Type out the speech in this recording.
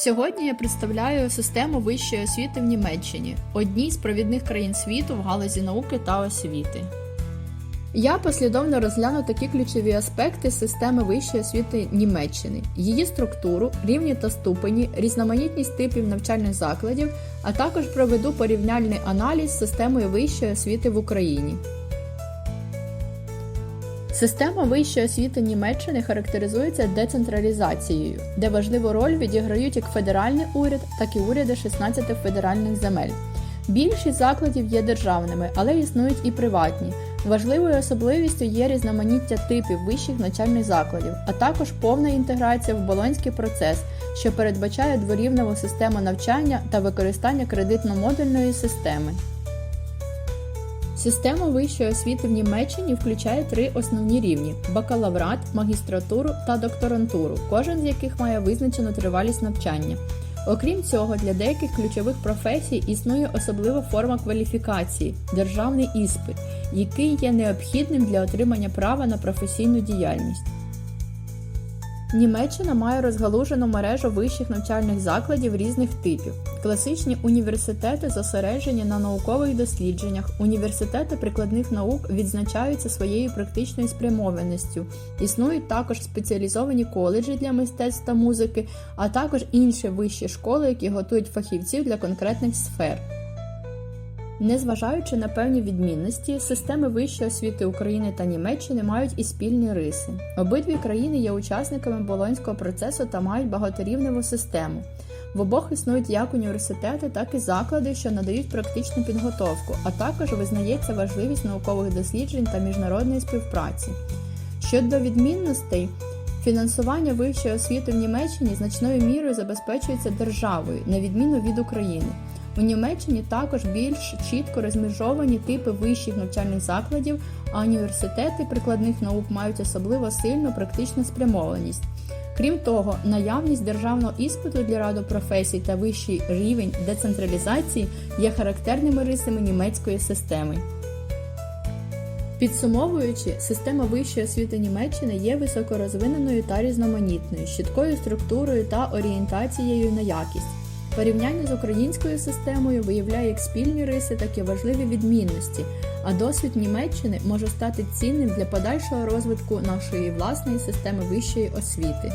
Сьогодні я представляю систему вищої освіти в Німеччині, одній з провідних країн світу в галузі науки та освіти. Я послідовно розгляну такі ключові аспекти системи вищої освіти Німеччини, її структуру, рівні та ступені, різноманітність типів навчальних закладів, а також проведу порівняльний аналіз з системою вищої освіти в Україні. Система вищої освіти Німеччини характеризується децентралізацією, де важливу роль відіграють як федеральний уряд, так і уряди 16 федеральних земель. Більшість закладів є державними, але існують і приватні. Важливою особливістю є різноманіття типів вищих навчальних закладів, а також повна інтеграція в болонський процес, що передбачає дворівневу систему навчання та використання кредитно-модульної системи. Система вищої освіти в Німеччині включає три основні рівні: бакалаврат, магістратуру та докторантуру, кожен з яких має визначену тривалість навчання. Окрім цього, для деяких ключових професій існує особлива форма кваліфікації державний іспит, який є необхідним для отримання права на професійну діяльність. Німеччина має розгалужену мережу вищих навчальних закладів різних типів. Класичні університети зосереджені на наукових дослідженнях, університети прикладних наук відзначаються своєю практичною спрямованістю. Існують також спеціалізовані коледжі для мистецтв та музики, а також інші вищі школи, які готують фахівців для конкретних сфер. Незважаючи на певні відмінності, системи вищої освіти України та Німеччини мають і спільні риси. Обидві країни є учасниками болонського процесу та мають багаторівневу систему. В обох існують як університети, так і заклади, що надають практичну підготовку, а також визнається важливість наукових досліджень та міжнародної співпраці. Щодо відмінностей, фінансування вищої освіти в Німеччині значною мірою забезпечується державою, на відміну від України. У Німеччині також більш чітко розмежовані типи вищих навчальних закладів, а університети прикладних наук мають особливо сильну практичну спрямованість. Крім того, наявність державного іспиту для раду професій та вищий рівень децентралізації є характерними рисами німецької системи. Підсумовуючи, система вищої освіти Німеччини є високорозвиненою та різноманітною, з чіткою структурою та орієнтацією на якість. Порівняння з українською системою виявляє як спільні риси, так і важливі відмінності, а досвід Німеччини може стати цінним для подальшого розвитку нашої власної системи вищої освіти.